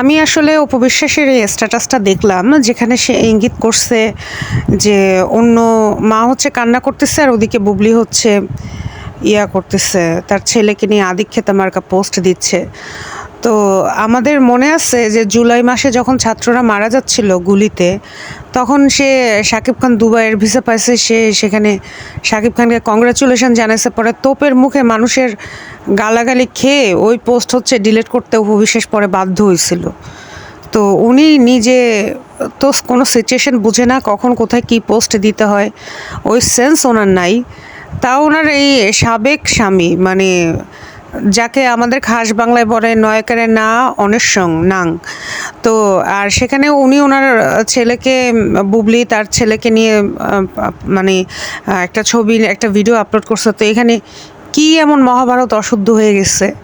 আমি আসলে উপবিশ্বাসের এই স্ট্যাটাসটা দেখলাম, যেখানে সে ইঙ্গিত করছে যে অন্য মা হচ্ছে কান্না করতেছে আর ওদিকে বুবলি হচ্ছে ইয়া করতেছে, তার ছেলেকে নিয়ে আদিক্ষেতা মার্কা পোস্ট দিচ্ছে। তো আমাদের মনে আছে যে জুলাই মাসে যখন ছাত্ররা মারা যাচ্ছিল গুলিতে, তখন সে শাকিব খান দুবাইয়ের ভিসা পাইছে, সে সেখানে শাকিব খানকে কংগ্রাচুলেশন জানাইছে। পরে তোপের মুখে মানুষের গালাগালি খেয়ে ওই পোস্ট হচ্ছে ডিলিট করতে উপবিশেষ পরে বাধ্য হয়েছিল। তো উনি নিজে তো কোনো সিচুয়েশন বুঝে না কখন কোথায় কি পোস্ট দিতে হয়, ওই সেন্স ওনার নাই। তাও ওনার এই সাবেক স্বামী মানে যাকে আমাদের খাস বাংলায় বলে নয়কারে না অনেশ্বং নাং। তো, আর সেখানে উনি ওনার ছেলেকে, বুবলি তার ছেলেকে নিয়ে মানে একটা ছবি, একটা ভিডিও আপলোড করছে। তো এখানে কি এমন মহাভারত অশুদ্ধ হয়ে গেছে?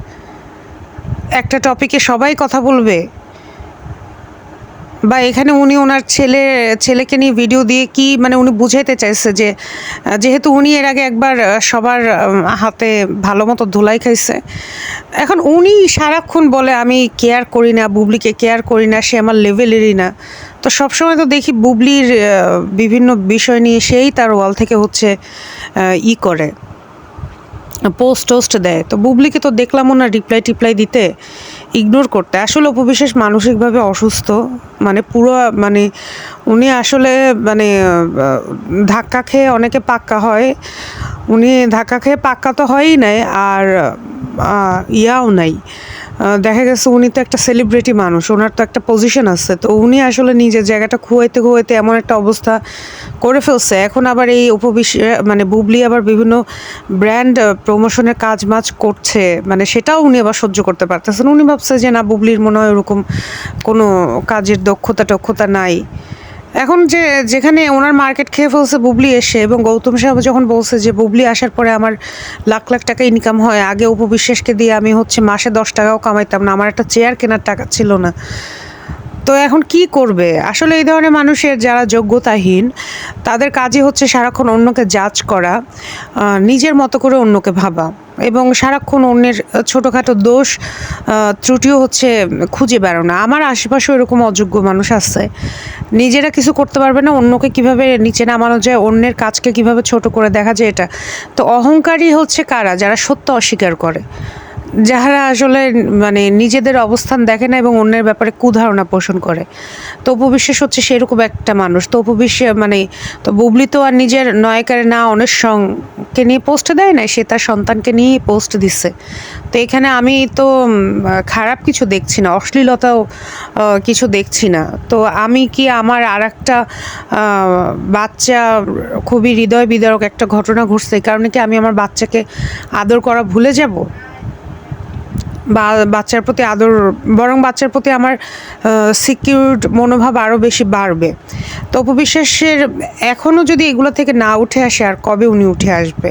একটা টপিকে সবাই কথা বলবে। বা এখানে উনি ওনার ছেলে, ছেলেকে নিয়ে ভিডিও দিয়ে কি মানে উনি বুঝাইতে চাইছে যে যেহেতু উনি এর আগে একবার সবার হাতে ভালো মতো ধুলাই খাইছে, এখন উনি সারাক্ষণ বলে, আমি কেয়ার করি না, বুবলিকে কেয়ার করি না, সে আমার লেভেলেরই না। তো সবসময় তো দেখি বুবলির বিভিন্ন বিষয় নিয়ে সেই তার ওয়াল থেকে হচ্ছে ই করে পোস্ট টোস্ট দেয়। তো বুবলিকে তো দেখলাম ওনার রিপ্লাই টিপ্লাই দিতে ইগনোর করতে। আসলে উপবিশেষ মানসিকভাবে অসুস্থ। মানে পুরো মানে উনি আসলে মানে ধাক্কা খেয়ে অনেকে পাক্কা হয়। উনি ধাক্কা খেয়ে পাক্কা তো হয়ই নাই, আর ইয়াও নাই। দেখা গেছে উনি তো একটা সেলিব্রিটি মানুষ, ওনার তো একটা পজিশন আছে। তো উনি আসলে নিজের জায়গাটা খুয়াইতে খুয়াইতে এমন একটা অবস্থা করে ফেলছে। এখন আবার এই উপবিশ মানে বুবলি আবার বিভিন্ন ব্র্যান্ড প্রমোশনের কাজ মাজ করছে। মানে সেটাও উনি আবার সহ্য করতে পারতেছেন উনি ভাবছে যে না, বুবলির মনে হয় ওরকম কোনো কাজের দক্ষতা টক্ষতা নাই। এখন যে, যেখানে ওনার মার্কেট খেয়ে ফেলছে বুবলি এসে এবং গৌতম সাহেব যখন বলছে যে বুবলি আসার পরে আমার লাখ লাখ টাকা ইনকাম হয়, আগে উপবিশ্বাসকে দিয়ে আমি হচ্ছে মাসে দশ টাকাও কামাইতাম না, আমার একটা চেয়ার কেনার টাকা ছিল না। তো এখন কি করবে? আসলে এই ধরনের মানুষের যারা যোগ্যতাহীন, তাদের কাজই হচ্ছে সারাক্ষণ অন্যকে জাজ করা নিজের মতো করে অন্যকে ভাবা এবং সারাক্ষণ অন্যের ছোটোখাটো দোষ ত্রুটিও হচ্ছে খুঁজে বেড়ানো। আমার আশেপাশেও এরকম অযোগ্য মানুষ আছে। নিজেরা কিছু করতে পারবে না, অন্যকে কীভাবে নিচে নামানো যায়, অন্যের কাজকে কীভাবে ছোট করে দেখা যায় এটা। তো অহংকারী হচ্ছে কারা? যারা সত্য অস্বীকার করে। যারা আসলে মানে নিজেদের অবস্থান দেখে না এবং অন্যের ব্যাপারে কুধারণা পোষণ করে। তো উপবিশ্বাস হচ্ছে সেরকম একটা মানুষ। তো উপবিশ্বাস মানে তো বুবলি তো আর নিজের নয়কারে না অনেক সঙ্গে নিয়ে পোস্ট দেয় না সে তার সন্তানকে নিয়েই পোস্ট দিচ্ছে তো এখানে আমি তো খারাপ কিছু দেখছি না, অশ্লীলতাও কিছু দেখছি না। তো আমি কি আমার আর একটা বাচ্চা, খুবই হৃদয় বিদারক একটা ঘটনা ঘটছে কারণে কি আমি আমার বাচ্চাকে আদর করা ভুলে যাব? বা বাচ্চার প্রতি আদর, বরং বাচ্চার প্রতি আমার সিকিউরড মনোভাব আরও বেশি বাড়বে। তো অপবিশ্বাসের এখনও যদি এগুলো থেকে না উঠে আসে, আর কবে উনি উঠে আসবে?